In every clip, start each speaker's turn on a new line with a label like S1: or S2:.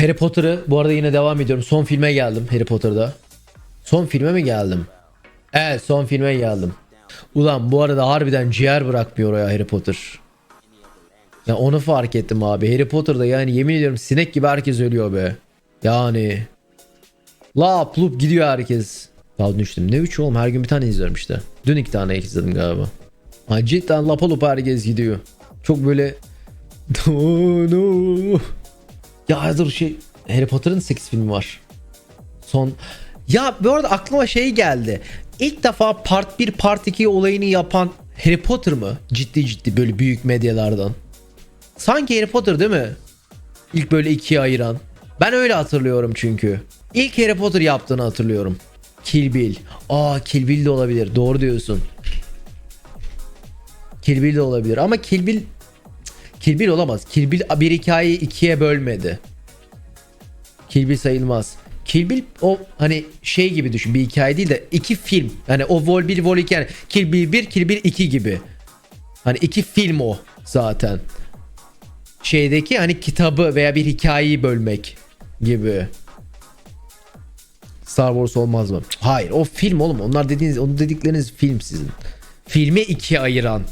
S1: Harry Potter'ı bu arada yine devam ediyorum. Son filme geldim Harry Potter'da. Son filme mi geldim? Evet son filme geldim. Ulan bu arada harbiden ciğer bırakmıyor ya Harry Potter. Ya onu fark ettim abi. Harry Potter'da yani yemin ediyorum sinek gibi herkes ölüyor be. Yani. Lap lup gidiyor herkes. Daha düştüm. Ne üç oğlum her gün bir tane izliyorum işte. Dün iki tane izledim galiba. Ha, cidden lapa lupa herkes gidiyor. Çok böyle... no. Ya dur şey Harry Potter'ın 8 filmi var. Son ya bu arada aklıma şey geldi. İlk defa part 1 part 2 olayını yapan Harry Potter mı? Ciddi ciddi böyle büyük medyalardan. Sanki Harry Potter değil mi? İlk böyle ikiye ayıran. Ben öyle hatırlıyorum çünkü. İlk Harry Potter yaptığını hatırlıyorum. Kill Bill. Aa Kill Bill de olabilir. Doğru diyorsun. Kill Bill de olabilir ama Kill Bill Kill Bill olamaz. Kill Bill bir hikayeyi ikiye bölmedi. Kill Bill sayılmaz. Kill Bill o hani şey gibi düşün bir hikaye değil de iki film. Yani o Vol 1 Vol 2 yani Kill Bill 1 Kill Bill 2 gibi. Hani iki film o zaten. Şeydeki hani kitabı veya bir hikayeyi bölmek gibi. Star Wars olmaz mı? Hayır o film oğlum. Onlar dediğiniz onu dedikleriniz film sizin. Filmi ikiye ayıran.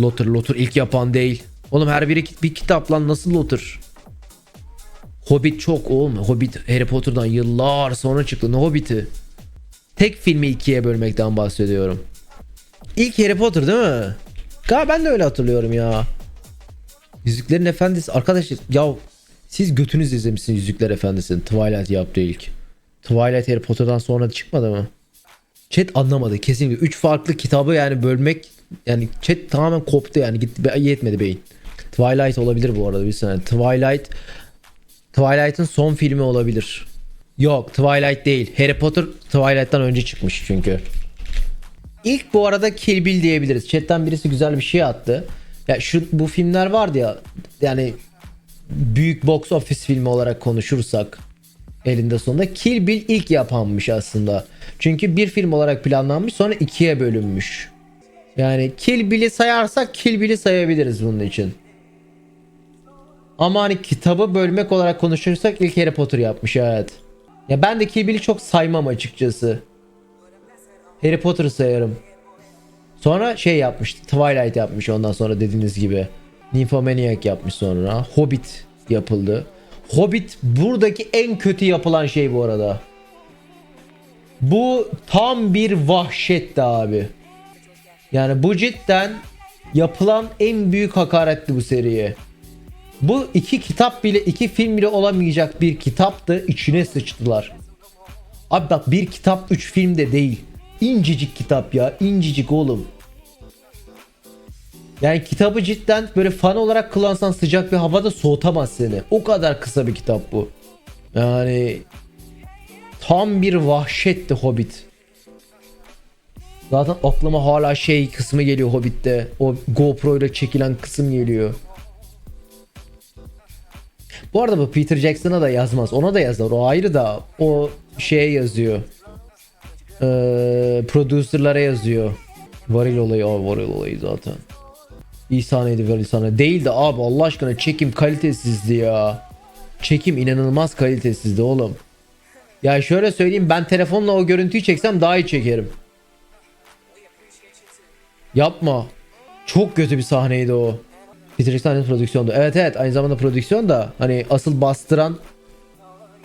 S1: Lotter Lotter ilk yapan değil. Oğlum her biri bir kitap lan nasıl Lotter? Hobbit çok oğlum. Hobbit Harry Potter'dan yıllar sonra çıktı. Ne Hobbit'i? Tek filmi ikiye bölmekten bahsediyorum. İlk Harry Potter değil mi? Galiba ben de öyle hatırlıyorum ya. Yüzüklerin Efendisi arkadaşlar ya siz götünüz izlemişsiniz Yüzükler Efendisi'ni Twilight yaptı ilk. Twilight Harry Potter'dan sonra çıkmadı mı? Chat anlamadı kesinlikle. Üç farklı kitabı yani bölmek yani chat tamamen koptu yani gitti yetmedi beyin. Twilight olabilir bu arada bir saniye. Twilight Twilight'ın son filmi olabilir. Yok Twilight değil. Harry Potter Twilight'tan önce çıkmış çünkü. İlk bu arada Kill Bill diyebiliriz. Chat'ten birisi güzel bir şey attı. Ya şu bu filmler vardı ya yani büyük box office filmi olarak konuşursak elinde sonunda Kill Bill ilk yapanmış aslında. Çünkü bir film olarak planlanmış sonra ikiye bölünmüş. Yani Kill Bill'i sayarsak Kill Bill'i sayabiliriz bunun için. Ama hani kitabı bölmek olarak konuşursak ilk Harry Potter yapmış evet. Ya ben de Kill Bill'i çok saymam açıkçası. Harry Potter'ı sayarım. Sonra şey yapmış. Twilight yapmış ondan sonra dediğiniz gibi. Nymphomaniac yapmış sonra. Hobbit yapıldı. Hobbit buradaki en kötü yapılan şey bu arada. Bu tam bir vahşetti abi. Yani bu cidden yapılan en büyük hakaretti bu seriye. Bu iki kitap bile iki film bile olamayacak bir kitaptı içine sıçtılar. Abi bak bir kitap üç film de değil. İncecik kitap ya incecik oğlum. Yani kitabı cidden böyle fan olarak kullansan sıcak bir havada soğutamaz seni. O kadar kısa bir kitap bu. Yani tam bir vahşetti Hobbit. Zaten aklıma hala şey kısmı geliyor Hobbit'te. O GoPro ile çekilen kısım geliyor. Bu arada bu Peter Jackson'a da yazmaz. Ona da yazar. O ayrı da o şeye yazıyor. Ee, producerlara yazıyor. Varil olayı o varil olayı zaten. İyi sahneydi varil sahne. Değildi abi Allah aşkına çekim kalitesizdi ya. Çekim inanılmaz kalitesizdi oğlum. Ya şöyle söyleyeyim ben telefonla o görüntüyü çeksem daha iyi çekerim. Yapma. Çok kötü bir sahneydi o. Peter Jackson prodüksiyondu. Evet evet aynı zamanda prodüksiyon da hani asıl bastıran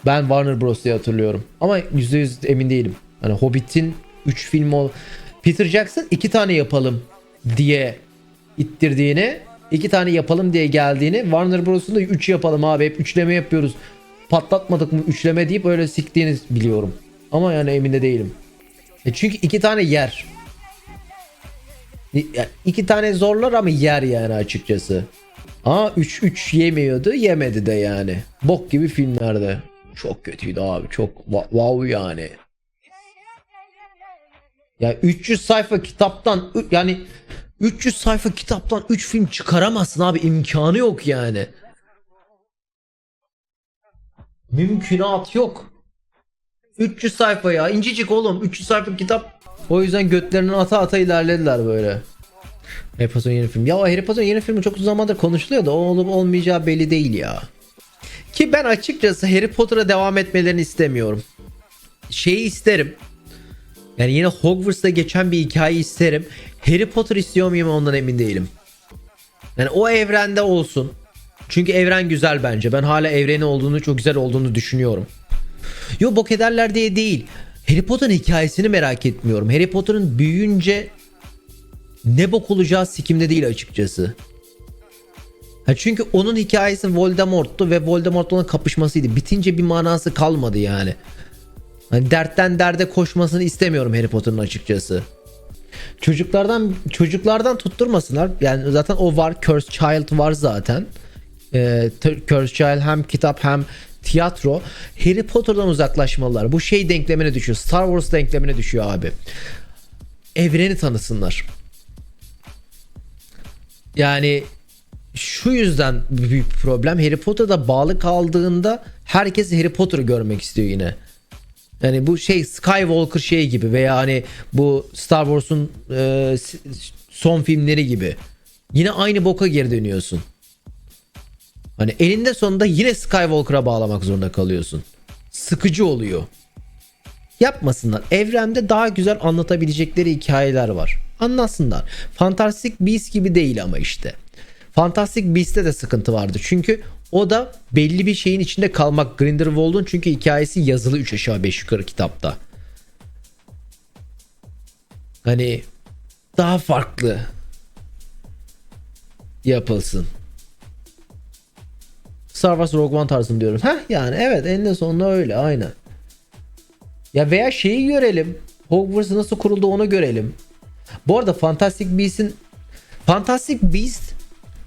S1: ben Warner Bros diye hatırlıyorum. Ama %100 emin değilim. Hani Hobbit'in 3 film ol Peter Jackson 2 tane yapalım diye ittirdiğini, 2 tane yapalım diye geldiğini, Warner Bros'un da 3 yapalım abi hep üçleme yapıyoruz. Patlatmadık mı üçleme deyip öyle siktiğini biliyorum. Ama yani emin de değilim. E çünkü 2 tane yer. Ya iki tane zorlar ama yer yani açıkçası. Aa 3 3 yemiyordu, yemedi de yani. Bok gibi filmlerde. Çok kötüydü abi. Çok wow yani. Ya 300 sayfa kitaptan yani 300 sayfa kitaptan 3 film çıkaramazsın abi imkanı yok yani. Mümkünat yok. 300 sayfa ya incecik oğlum 300 sayfa kitap. O yüzden götlerini ata ata ilerlediler böyle. Harry Potter'ın yeni film. Ya Harry Potter'ın yeni filmi çok uzun zamandır konuşuluyor da o olup olmayacağı belli değil ya. Ki ben açıkçası Harry Potter'a devam etmelerini istemiyorum. Şeyi isterim. Yani yine Hogwarts'ta geçen bir hikaye isterim. Harry Potter istiyor muyum ondan emin değilim. Yani o evrende olsun. Çünkü evren güzel bence. Ben hala evreni olduğunu çok güzel olduğunu düşünüyorum. Yo bok ederler diye değil. Harry Potter'ın hikayesini merak etmiyorum. Harry Potter'ın büyüyünce ne bok olacağı sikimde değil açıkçası. Ha çünkü onun hikayesi Voldemort'tu ve Voldemort'la olan kapışmasıydı. Bitince bir manası kalmadı yani. Hani dertten derde koşmasını istemiyorum Harry Potter'ın açıkçası. Çocuklardan çocuklardan tutturmasınlar. Yani zaten o var. Cursed Child var zaten. Ee, Cursed Child hem kitap hem tiyatro. Harry Potter'dan uzaklaşmalılar. Bu şey denklemine düşüyor. Star Wars denklemine düşüyor abi. Evreni tanısınlar. Yani şu yüzden büyük problem Harry Potter'da bağlı kaldığında herkes Harry Potter'ı görmek istiyor yine. Yani bu şey Skywalker şey gibi veya hani bu Star Wars'un e, son filmleri gibi. Yine aynı boka geri dönüyorsun. Hani elinde sonunda yine Skywalker'a bağlamak zorunda kalıyorsun. Sıkıcı oluyor. Yapmasınlar. Evrende daha güzel anlatabilecekleri hikayeler var. Anlatsınlar. Fantastic Beasts gibi değil ama işte. Fantastic Beasts'te de sıkıntı vardı. Çünkü o da belli bir şeyin içinde kalmak. Grindelwald'un çünkü hikayesi yazılı 3 aşağı 5 yukarı kitapta. Hani daha farklı yapılsın. Star Wars Rogue One tarzını diyorum. Heh yani evet eninde sonunda öyle aynen. Ya veya şeyi görelim. Hogwarts nasıl kuruldu onu görelim. Bu arada Fantastic Beasts'in Fantastic Beast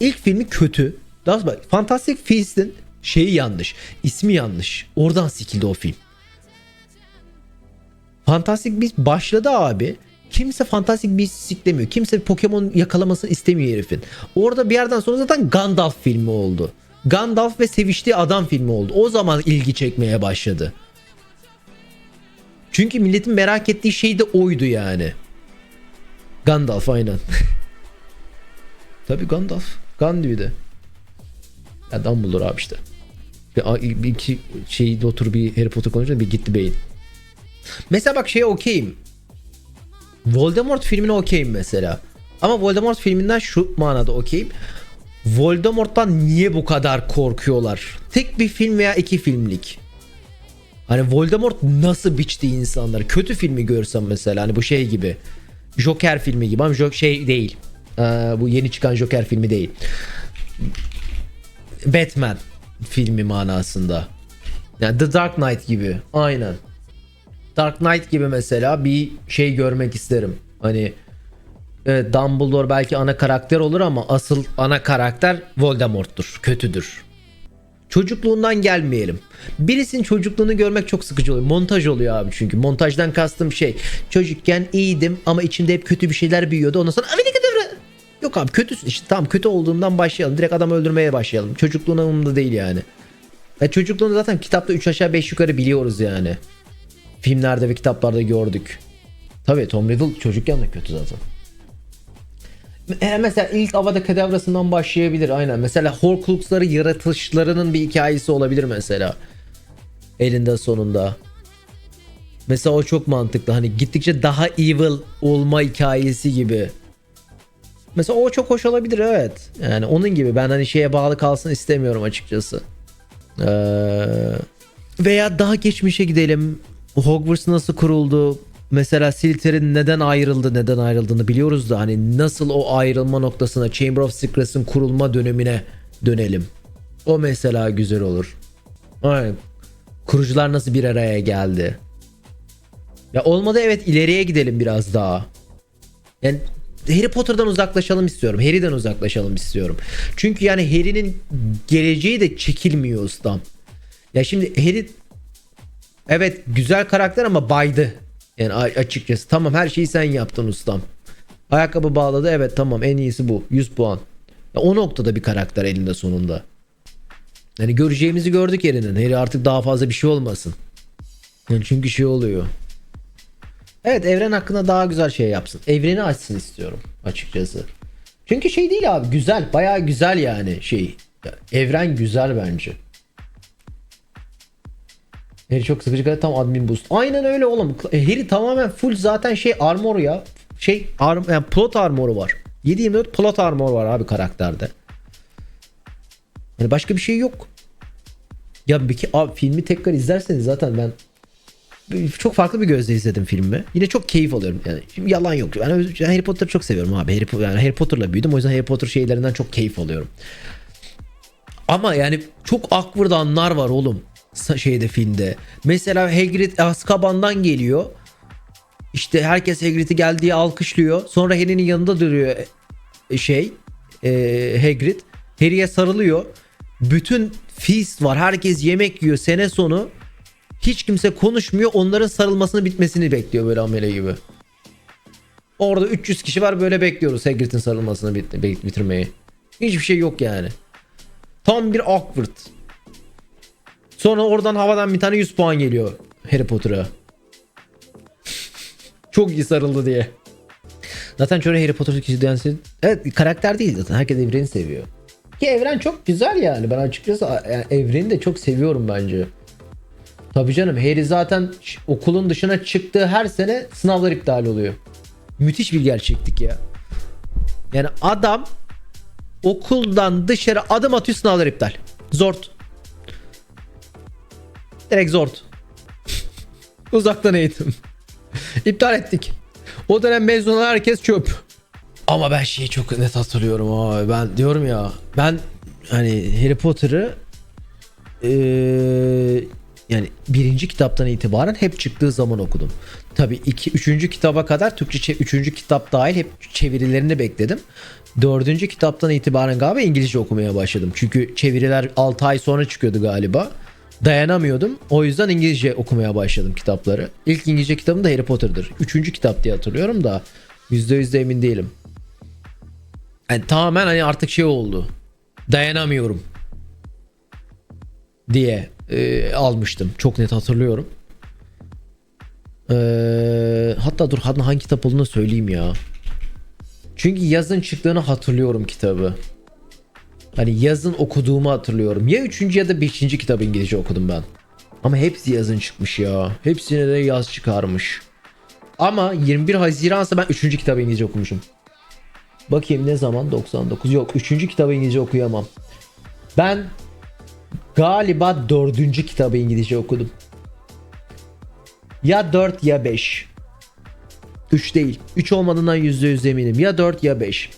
S1: ilk filmi kötü. Daha sonra bak Fantastic Beast'in şeyi yanlış. ismi yanlış. Oradan sikildi o film. Fantastic Beast başladı abi. Kimse Fantastic Beast'i siklemiyor. Kimse Pokemon yakalamasını istemiyor herifin. Orada bir yerden sonra zaten Gandalf filmi oldu. Gandalf ve seviştiği adam filmi oldu. O zaman ilgi çekmeye başladı. Çünkü milletin merak ettiği şey de oydu yani. Gandalf aynen. Tabii Gandalf. Gandhi bir de. Ya Dumbledore abi işte. Bir, bir iki şeyde otur bir Harry Potter konuşunca bir gitti beyin. Mesela bak şeye okeyim. Voldemort filmine okeyim mesela. Ama Voldemort filminden şu manada okeyim. Voldemort'tan niye bu kadar korkuyorlar? Tek bir film veya iki filmlik. Hani Voldemort nasıl biçti insanları? Kötü filmi görsem mesela hani bu şey gibi. Joker filmi gibi ama Jo- şey değil. Ee, bu yeni çıkan Joker filmi değil. Batman filmi manasında. Yani The Dark Knight gibi. Aynen. Dark Knight gibi mesela bir şey görmek isterim. Hani evet Dumbledore belki ana karakter olur ama asıl ana karakter Voldemort'tur. Kötüdür. Çocukluğundan gelmeyelim. Birisinin çocukluğunu görmek çok sıkıcı oluyor. Montaj oluyor abi çünkü. Montajdan kastım şey. Çocukken iyiydim ama içimde hep kötü bir şeyler büyüyordu. Ondan sonra "Amerika devre." Yok abi kötüsün işte. Tamam kötü olduğundan başlayalım. Direkt adam öldürmeye başlayalım. Çocukluğun umurumda değil yani. Ya çocukluğunu zaten kitapta 3 aşağı 5 yukarı biliyoruz yani. Filmlerde ve kitaplarda gördük. Tabii Tom Riddle çocukken de kötü zaten. E, mesela ilk Avada Kedavra'sından başlayabilir aynen. Mesela Horcrux'ları yaratışlarının bir hikayesi olabilir mesela. Elinde sonunda. Mesela o çok mantıklı. Hani gittikçe daha evil olma hikayesi gibi. Mesela o çok hoş olabilir evet. Yani onun gibi ben hani şeye bağlı kalsın istemiyorum açıkçası. Ee, veya daha geçmişe gidelim. Hogwarts nasıl kuruldu? Mesela Slytherin neden ayrıldı, neden ayrıldığını biliyoruz da hani nasıl o ayrılma noktasına Chamber of Secrets'in kurulma dönemine dönelim. O mesela güzel olur. Aynen. Kurucular nasıl bir araya geldi? Ya olmadı evet ileriye gidelim biraz daha. Yani Harry Potter'dan uzaklaşalım istiyorum. Harry'den uzaklaşalım istiyorum. Çünkü yani Harry'nin geleceği de çekilmiyor ustam. Ya şimdi Harry evet güzel karakter ama baydı. Yani açıkçası tamam her şeyi sen yaptın ustam. Ayakkabı bağladı evet tamam en iyisi bu 100 puan. Ya o noktada bir karakter elinde sonunda. Yani göreceğimizi gördük Harry'nin. Harry artık daha fazla bir şey olmasın. Yani çünkü şey oluyor. Evet evren hakkında daha güzel şey yapsın. Evreni açsın istiyorum açıkçası. Çünkü şey değil abi güzel bayağı güzel yani şey. Evren güzel bence. Harry çok sıkıcı kadar tam admin boost. Aynen öyle oğlum. E, Harry tamamen full zaten şey armor ya. Şey arm, yani plot armoru var. 7-24 plot armor var abi karakterde. Yani başka bir şey yok. Ya peki abi filmi tekrar izlerseniz zaten ben çok farklı bir gözle izledim filmi. Yine çok keyif alıyorum. Yani şimdi yalan yok. Ben öz- Harry Potter'ı çok seviyorum abi. Harry, yani Harry Potter'la büyüdüm. O yüzden Harry Potter şeylerinden çok keyif alıyorum. Ama yani çok awkward anlar var oğlum. Şeyde filmde. Mesela Hagrid Azkaban'dan geliyor. İşte herkes Hagrid'i geldiği alkışlıyor. Sonra Harry'nin yanında duruyor e, şey e, Hagrid. Harry'e sarılıyor. Bütün feast var. Herkes yemek yiyor sene sonu. Hiç kimse konuşmuyor. Onların sarılmasını bitmesini bekliyor böyle amele gibi. Orada 300 kişi var böyle bekliyoruz Hagrid'in sarılmasını bit- bitirmeyi. Hiçbir şey yok yani. Tam bir awkward. Sonra oradan havadan bir tane 100 puan geliyor Harry Potter'a. Çok iyi sarıldı diye. Zaten şöyle Harry Potter izleyensin. Evet karakter değil zaten. Herkes evreni seviyor. Ki evren çok güzel yani. Ben açıkçası evreni de çok seviyorum bence. Tabii canım Harry zaten okulun dışına çıktığı her sene sınavlar iptal oluyor. Müthiş bir gerçeklik ya. Yani adam okuldan dışarı adım atıyor sınavlar iptal. Zort. Direkt zort. Uzaktan eğitim. İptal ettik. O dönem mezun olan herkes çöp. Ama ben şeyi çok net hatırlıyorum abi. Ben diyorum ya ben hani Harry Potter'ı eee, yani birinci kitaptan itibaren hep çıktığı zaman okudum. Tabii iki, üçüncü kitaba kadar Türkçe çe- üçüncü kitap dahil hep çevirilerini bekledim. Dördüncü kitaptan itibaren galiba İngilizce okumaya başladım. Çünkü çeviriler 6 ay sonra çıkıyordu galiba. Dayanamıyordum. O yüzden İngilizce okumaya başladım kitapları. İlk İngilizce kitabım da Harry Potter'dır. Üçüncü kitap diye hatırlıyorum da %100 de emin değilim. Yani tamamen hani artık şey oldu. Dayanamıyorum diye e, almıştım. Çok net hatırlıyorum. Ee, hatta dur hangi kitap olduğunu söyleyeyim ya. Çünkü yazın çıktığını hatırlıyorum kitabı. Hani yazın okuduğumu hatırlıyorum. Ya 3. ya da 5. kitabı İngilizce okudum ben. Ama hepsi yazın çıkmış ya. Hepsine de yaz çıkarmış. Ama 21 Haziran'sa ben 3. kitabı İngilizce okumuşum. Bakayım ne zaman? 99. Yok 3. kitabı İngilizce okuyamam. Ben galiba 4. kitabı İngilizce okudum. Ya 4 ya 5. 3 değil. 3 olmadığından %100 eminim. Ya 4 ya 5.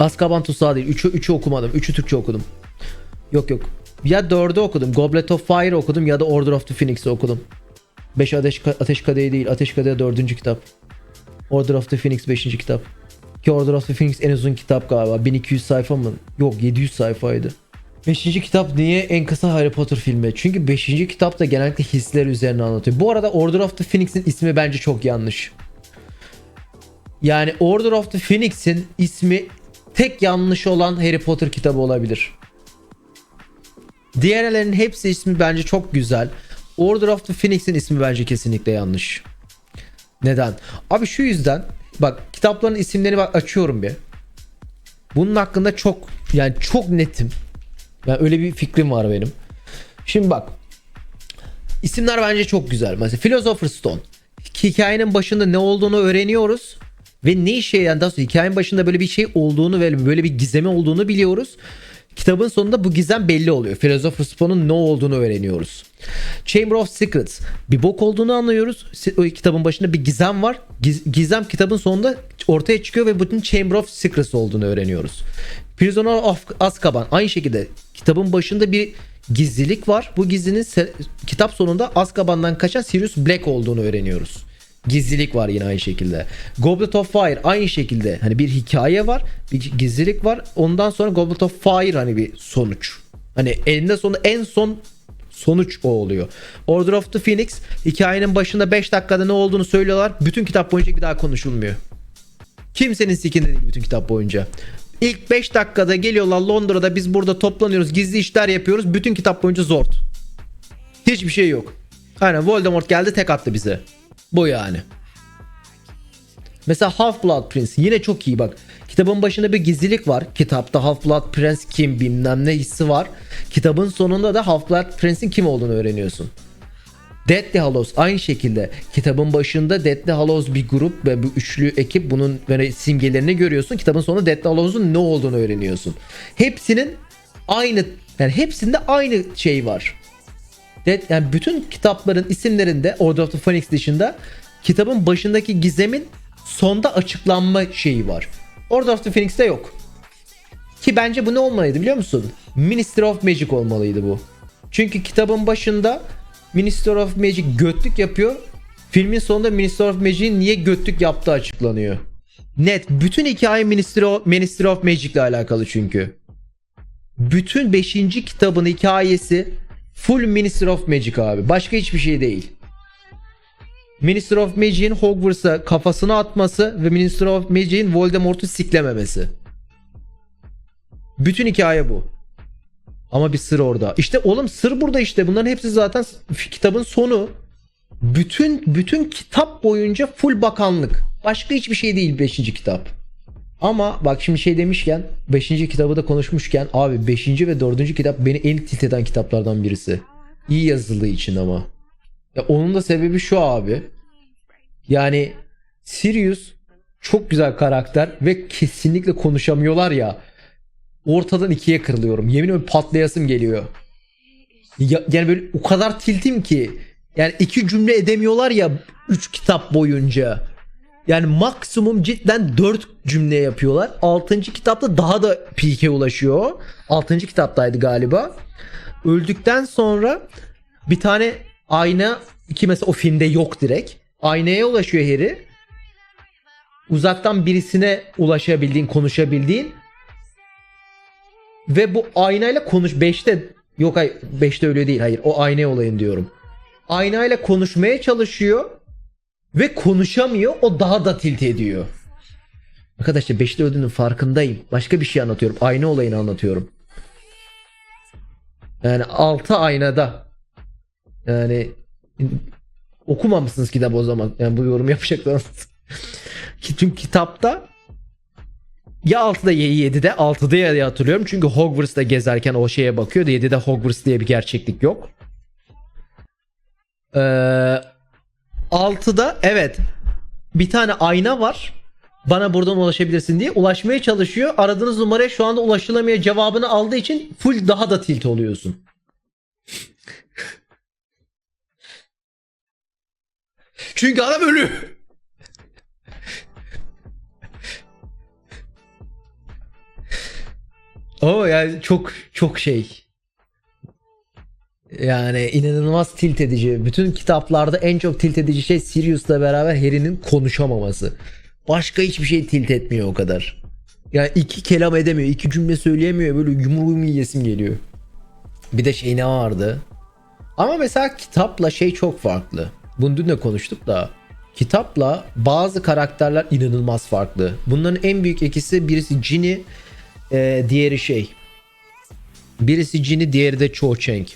S1: Azkaban Tutsağı değil. 3'ü 3'ü okumadım. 3'ü Türkçe okudum. Yok yok. Ya 4'ü okudum. Goblet of Fire okudum ya da Order of the Phoenix'i okudum. 5 Ateş, Ateş Kadehi değil. Ateş Kadehi 4. kitap. Order of the Phoenix 5. kitap. Ki Order of the Phoenix en uzun kitap galiba. 1200 sayfa mı? Yok 700 sayfaydı. 5. kitap niye en kısa Harry Potter filmi? Çünkü 5. kitap da genellikle hisler üzerine anlatıyor. Bu arada Order of the Phoenix'in ismi bence çok yanlış. Yani Order of the Phoenix'in ismi tek yanlış olan Harry Potter kitabı olabilir. Diğerlerinin hepsi ismi bence çok güzel. Order of the Phoenix'in ismi bence kesinlikle yanlış. Neden? Abi şu yüzden bak kitapların isimlerini bak açıyorum bir. Bunun hakkında çok yani çok netim. Yani öyle bir fikrim var benim. Şimdi bak. İsimler bence çok güzel. Mesela Philosopher's Stone. Hikayenin başında ne olduğunu öğreniyoruz. Ve ne işe yani daha sonra hikayenin başında böyle bir şey olduğunu ve böyle bir gizemi olduğunu biliyoruz. Kitabın sonunda bu gizem belli oluyor. Philosopher's Stone'un ne olduğunu öğreniyoruz. Chamber of Secrets. Bir bok olduğunu anlıyoruz. O kitabın başında bir gizem var. Giz- Gizem kitabın sonunda ortaya çıkıyor ve bütün Chamber of Secrets olduğunu öğreniyoruz. Prisoner of Azkaban aynı şekilde kitabın başında bir gizlilik var. Bu gizlinin kitap sonunda Azkaban'dan kaçan Sirius Black olduğunu öğreniyoruz. Gizlilik var yine aynı şekilde. Goblet of Fire aynı şekilde hani bir hikaye var, bir gizlilik var. Ondan sonra Goblet of Fire hani bir sonuç. Hani elinde sonu en son sonuç o oluyor. Order of the Phoenix hikayenin başında 5 dakikada ne olduğunu söylüyorlar. Bütün kitap boyunca bir daha konuşulmuyor. Kimsenin sikinde değil bütün kitap boyunca. İlk 5 dakikada geliyorlar Londra'da biz burada toplanıyoruz gizli işler yapıyoruz. Bütün kitap boyunca zort. Hiçbir şey yok. Aynen Voldemort geldi tek attı bize. Bu yani. Mesela Half-Blood Prince yine çok iyi bak. Kitabın başında bir gizlilik var. Kitapta Half-Blood Prince kim bilmem ne hissi var. Kitabın sonunda da Half-Blood Prince'in kim olduğunu öğreniyorsun. Deathly Hallows aynı şekilde kitabın başında Deathly Hallows bir grup ve bu üçlü ekip bunun böyle simgelerini görüyorsun. Kitabın sonunda Deathly Hallows'un ne olduğunu öğreniyorsun. Hepsinin aynı yani hepsinde aynı şey var. Dead, yani bütün kitapların isimlerinde Order of the Phoenix dışında kitabın başındaki gizemin sonda açıklanma şeyi var. Order of the Phoenix'te yok. Ki bence bu ne olmalıydı biliyor musun? Ministry of Magic olmalıydı bu. Çünkü kitabın başında Ministry of Magic götlük yapıyor. Filmin sonunda Ministry of Magic'in niye götlük yaptığı açıklanıyor. Net. Bütün hikaye Ministry of, Ministry of Magic ile alakalı çünkü. Bütün 5. kitabın hikayesi full Ministry of Magic abi. Başka hiçbir şey değil. Minister of Magic'in Hogwarts'a kafasını atması ve Minister of Magic'in Voldemort'u siklememesi. Bütün hikaye bu. Ama bir sır orada. İşte oğlum sır burada işte. Bunların hepsi zaten kitabın sonu. Bütün bütün kitap boyunca full bakanlık. Başka hiçbir şey değil 5. kitap. Ama bak şimdi şey demişken 5. kitabı da konuşmuşken abi 5. ve 4. kitap beni en tilt eden kitaplardan birisi. İyi yazıldığı için ama. Ya onun da sebebi şu abi. Yani Sirius çok güzel karakter ve kesinlikle konuşamıyorlar ya. Ortadan ikiye kırılıyorum. Yemin ediyorum patlayasım geliyor. Ya- yani böyle o kadar tiltim ki. Yani iki cümle edemiyorlar ya 3 kitap boyunca. Yani maksimum cidden 4 cümle yapıyorlar. 6. kitapta daha da peak'e ulaşıyor. 6. kitaptaydı galiba. Öldükten sonra bir tane ayna ki mesela o filmde yok direkt. Aynaya ulaşıyor Harry. Uzaktan birisine ulaşabildiğin, konuşabildiğin ve bu aynayla konuş 5'te yok hayır 5'te öyle değil hayır o aynaya olayın diyorum. Aynayla konuşmaya çalışıyor ve konuşamıyor o daha da tilt ediyor. Arkadaşlar 5'te öldüğünün farkındayım. Başka bir şey anlatıyorum. Ayna olayını anlatıyorum. Yani 6 aynada. Yani okumamışsınız kitabı o zaman. Yani bu yorum yapacaklarınız. Çünkü kitapta ya 6'da ya 7'de 6'da ya hatırlıyorum. Çünkü Hogwarts'ta gezerken o şeye bakıyordu. 7'de Hogwarts diye bir gerçeklik yok. Ee, 6'da evet bir tane ayna var. Bana buradan ulaşabilirsin diye ulaşmaya çalışıyor. Aradığınız numaraya şu anda ulaşılamıyor cevabını aldığı için full daha da tilt oluyorsun. Çünkü adam ölü. O yani çok çok şey. Yani inanılmaz tilt edici. Bütün kitaplarda en çok tilt edici şey Sirius'la beraber Harry'nin konuşamaması. Başka hiçbir şey tilt etmiyor o kadar. Yani iki kelam edemiyor, iki cümle söyleyemiyor. Böyle yumruğumu yiyesim geliyor. Bir de şey ne vardı? Ama mesela kitapla şey çok farklı. Bunu dün de konuştuk da. Kitapla bazı karakterler inanılmaz farklı. Bunların en büyük ikisi birisi Ginny, e, diğeri şey. Birisi Ginny, diğeri de Cho Chang.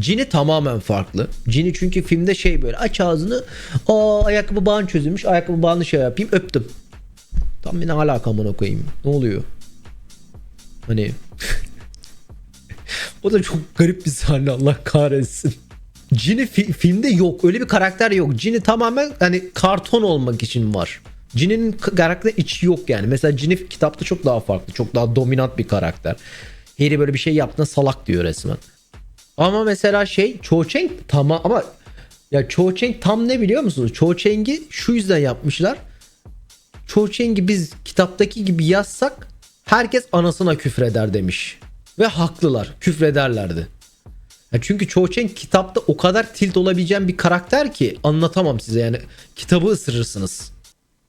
S1: Ginny tamamen farklı. Ginny çünkü filmde şey böyle aç ağzını o ayakkabı bağın çözülmüş ayakkabı bağını şey yapayım öptüm. Tam ne alaka amına koyayım. Ne oluyor? Hani o da çok garip bir sahne Allah kahretsin. Ginny fi- filmde yok. Öyle bir karakter yok. Ginny tamamen hani karton olmak için var. Ginny'nin k- karakter içi yok yani. Mesela Ginny kitapta çok daha farklı. Çok daha dominant bir karakter. Harry böyle bir şey yaptığında salak diyor resmen. Ama mesela şey Cho tamam ama ya Cho tam ne biliyor musunuz? Cho şu yüzden yapmışlar. Cho biz kitaptaki gibi yazsak herkes anasına küfreder demiş. Ve haklılar. Küfrederlerdi. Ya çünkü Cho kitapta o kadar tilt olabileceğim bir karakter ki anlatamam size yani kitabı ısırırsınız.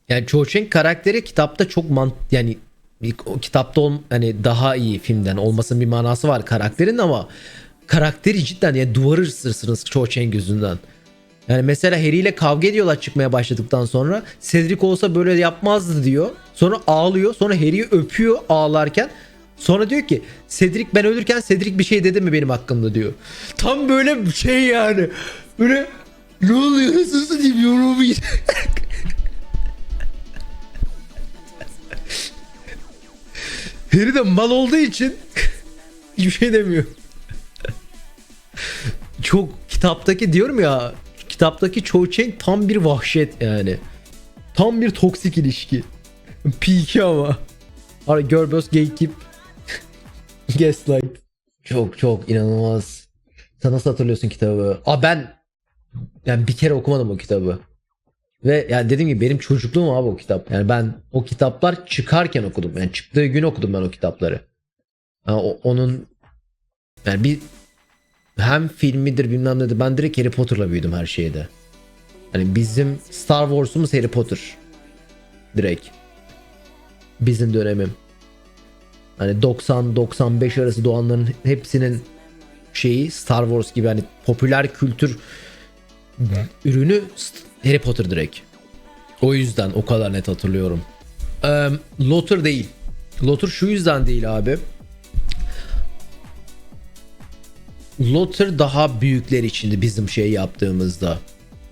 S1: Yani Cho karakteri kitapta çok man yani kitapta ol, hani daha iyi filmden olmasının bir manası var karakterin ama karakteri cidden yani duvarı ısırsınız Cho Chang. Yani mesela Harry ile kavga ediyorlar çıkmaya başladıktan sonra. Cedric olsa böyle yapmazdı diyor. Sonra ağlıyor. Sonra Harry'i öpüyor ağlarken. Sonra diyor ki Cedric ben ölürken Cedric bir şey dedi mi benim hakkımda diyor. Tam böyle bir şey yani. Böyle ne oluyor nasıl diyeyim yorumu Harry de mal olduğu için hiçbir şey demiyor. Çok kitaptaki diyorum ya kitaptaki Cho Chang tam bir vahşet yani. Tam bir toksik ilişki. P2 ama. Ara Görböz Gatekeep. Gaslight. Çok çok inanılmaz. Sen nasıl hatırlıyorsun kitabı? Aa ben yani bir kere okumadım o kitabı. Ve yani dediğim gibi benim çocukluğum abi o kitap. Yani ben o kitaplar çıkarken okudum. Yani çıktığı gün okudum ben o kitapları. Yani onun yani bir hem filmidir bilmem nedir. Ben direkt Harry Potter'la büyüdüm her şeyde. Hani bizim Star Wars'umuz Harry Potter. Direkt. Bizim dönemim. Hani 90-95 arası doğanların hepsinin şeyi Star Wars gibi hani popüler kültür ürünü Harry Potter direkt. O yüzden o kadar net hatırlıyorum. Ee, Lotter değil. Lotter şu yüzden değil abi. Lotter daha büyükler içindi bizim şey yaptığımızda.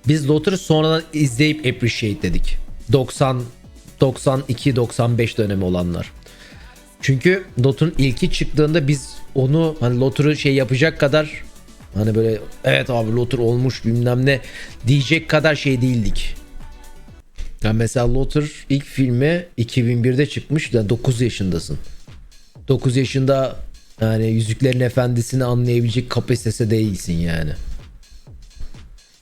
S1: Biz Lotter'ı sonradan izleyip appreciate dedik. 90 92 95 dönemi olanlar. Çünkü Lotter'ın ilki çıktığında biz onu hani Lotter'ı şey yapacak kadar hani böyle evet abi Lotter olmuş bilmem ne diyecek kadar şey değildik. Yani mesela Lotter ilk filmi 2001'de çıkmış. Yani 9 yaşındasın. 9 yaşında yani Yüzüklerin Efendisi'ni anlayabilecek kapasitesi değilsin yani.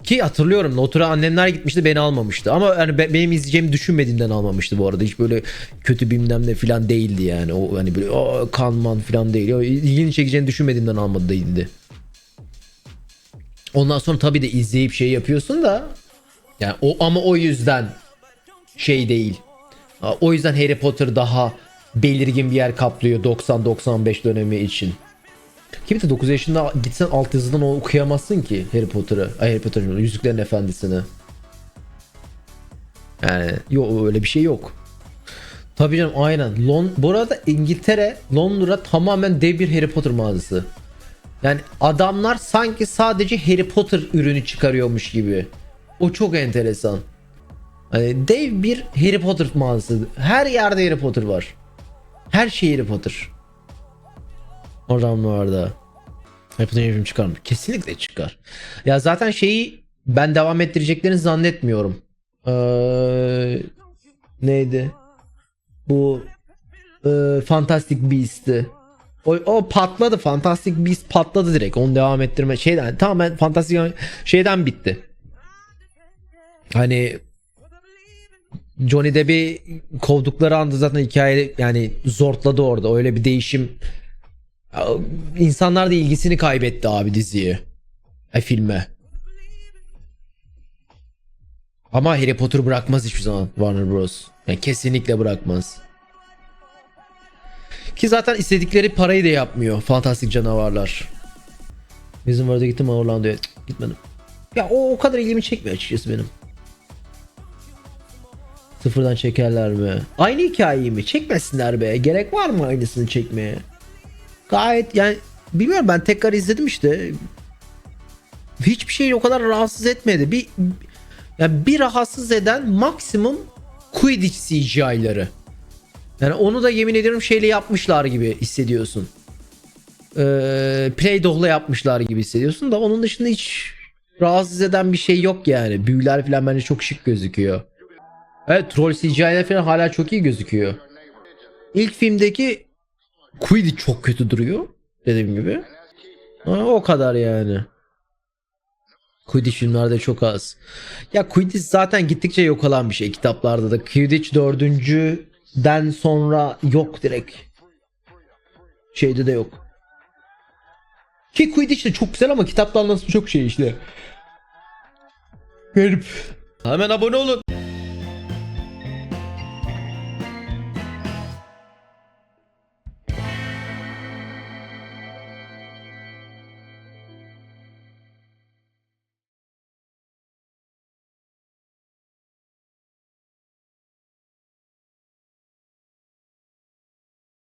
S1: Ki hatırlıyorum Lotter'a annemler gitmişti beni almamıştı. Ama yani be- benim izleyeceğimi düşünmediğimden almamıştı bu arada. Hiç böyle kötü bilmem ne falan değildi yani. O hani böyle "Aa, kanman falan değil. O ilgini çekeceğini düşünmediğimden almadı değildi. Ondan sonra tabii de izleyip şey yapıyorsun da yani o ama o yüzden şey değil. O yüzden Harry Potter daha belirgin bir yer kaplıyor 90-95 dönemi için. Kim de 9 yaşında gitsen alt yazıdan okuyamazsın ki Harry Potter'ı. Ay Harry Potter'ı Yüzüklerin Efendisi'ni. Yani yok öyle bir şey yok. Tabii canım aynen. Lon bu arada İngiltere, Londra tamamen dev bir Harry Potter mağazası. Yani adamlar sanki sadece Harry Potter ürünü çıkarıyormuş gibi. O çok enteresan. Hani dev bir Harry Potter mağazası. Her yerde Harry Potter var. Her şey Harry Potter. Adamlarda. Harry Potter film çıkar mı? Kesinlikle çıkar. Ya zaten şeyi ben devam ettireceklerini zannetmiyorum. Ee, neydi? Bu e, Fantastic Beast'ti. O, o patladı. Fantastic Beast patladı direkt. Onu devam ettirme şeyden tamamen Fantastic şeyden bitti. Hani Johnny Depp'i kovdukları anda zaten hikaye yani zortladı orada. Öyle bir değişim. İnsanlar da ilgisini kaybetti abi diziye. E, filme. Ama Harry Potter bırakmaz hiçbir zaman Warner Bros. Yani kesinlikle bırakmaz. Ki zaten istedikleri parayı da yapmıyor fantastik canavarlar. Bizim vardı gittim Orlando'ya gitmedim. Ya o o kadar ilgimi çekmiyor açıkçası benim. Sıfırdan çekerler mi? Aynı hikayeyi mi? Çekmesinler be. Gerek var mı aynısını çekmeye? Gayet yani bilmiyorum ben tekrar izledim işte. Hiçbir şey o kadar rahatsız etmedi. Bir yani bir rahatsız eden maksimum Quidditch CGI'ları. Yani onu da yemin ediyorum şeyle yapmışlar gibi hissediyorsun. Ee, Play-Doh'la yapmışlar gibi hissediyorsun da onun dışında hiç rahatsız eden bir şey yok yani. Büyüler falan bence çok şık gözüküyor. Evet troll CGI'ler falan hala çok iyi gözüküyor. İlk filmdeki Quidditch çok kötü duruyor. Dediğim gibi. Ha, o kadar yani. Quidditch filmlerde çok az. Ya Quidditch zaten gittikçe yok olan bir şey kitaplarda da. Quidditch dördüncüden sonra yok direkt. Şeyde de yok. Ki Quidditch de çok güzel ama kitapta anlatımı çok şey işte. Garip. Hemen abone olun.